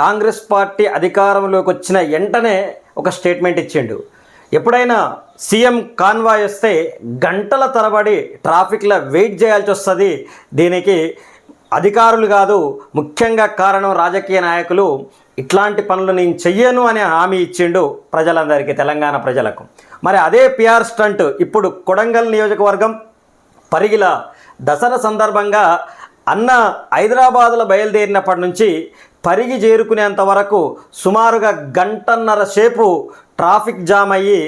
Congress party అధికారంలోకి వచ్చిన వెంటనే ఒక స్టేట్మెంట్ ఇచ్చిండు. ఎప్పుడైనా సీఎం కాన్వాయ్ వస్తే గంటల తరబడి ట్రాఫిక్లో వెయిట్ చేయాల్సి వస్తుంది. దీనికి అధికారులు కాదు ముఖ్యంగా కారణం రాజకీయ నాయకులు ఇట్లాంటి పనులు నేను చెయ్యను అనే హామీ ఇచ్చిండు ప్రజలందరికీ తెలంగాణ ప్రజలకు. మరి అదే పిఆర్ స్టంట్ ఇప్పుడు కొడంగల్ నియోజకవర్గం పరిగిల దసరా సందర్భంగా అన్న హైదరాబాదులో బయలుదేరినప్పటి నుంచి పరిగి చేరుకునేంత వరకు సుమారుగా గంటన్నర సేపు ట్రాఫిక్ జామ్ అయ్యి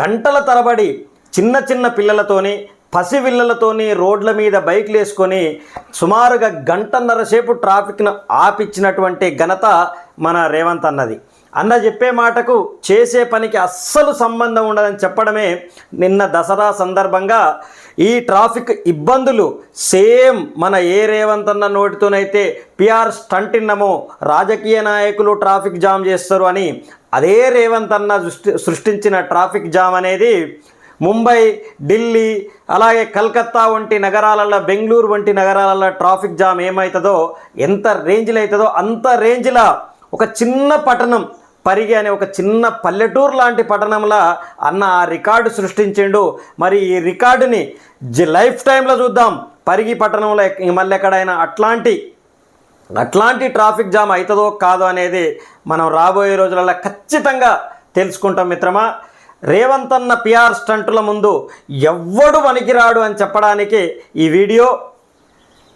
గంటల తరబడి చిన్న చిన్న పిల్లలతోని పసివిల్లలతోని రోడ్ల మీద బైక్లు వేసుకొని సుమారుగా గంటన్నర సేపు ట్రాఫిక్ను ఆపిచ్చినటువంటి ఘనత మన రేవంత్ అన్నది. అన్న చెప్పే మాటకు చేసే పనికి అస్సలు సంబంధం ఉండదని చెప్పడమే నిన్న దసరా సందర్భంగా ఈ ట్రాఫిక్ ఇబ్బందులు సేమ్ మన ఏ రేవంత్ అన్న నోటితోనైతే పిఆర్ స్టంట్ ఇన్నమో రాజకీయ నాయకులు ట్రాఫిక్ జామ్ చేస్తారు అని అదే రేవంత్ అన్న సృష్టి సృష్టించిన ట్రాఫిక్ జామ్ అనేది ముంబై ఢిల్లీ అలాగే కల్కత్తా వంటి నగరాలలో బెంగళూరు వంటి నగరాలలో ట్రాఫిక్ జామ్ ఏమవుతుందో ఎంత రేంజ్లో అవుతుందో అంత రేంజ్లో ఒక చిన్న పట్టణం పరిగి అనే ఒక చిన్న పల్లెటూరు లాంటి పట్టణంలో అన్న ఆ రికార్డు సృష్టించిండు. మరి ఈ రికార్డుని జి లైఫ్ టైంలో చూద్దాం. పరిగి పట్టణంలో మళ్ళీ ఎక్కడైనా అట్లాంటి అట్లాంటి ట్రాఫిక్ జామ్ అవుతుందో కాదో అనేది మనం రాబోయే రోజులలో ఖచ్చితంగా తెలుసుకుంటాం మిత్రమా. రేవంత్ అన్న పిఆర్ స్టంటుల ముందు ఎవ్వడు పనికిరాడు అని చెప్పడానికి ఈ వీడియో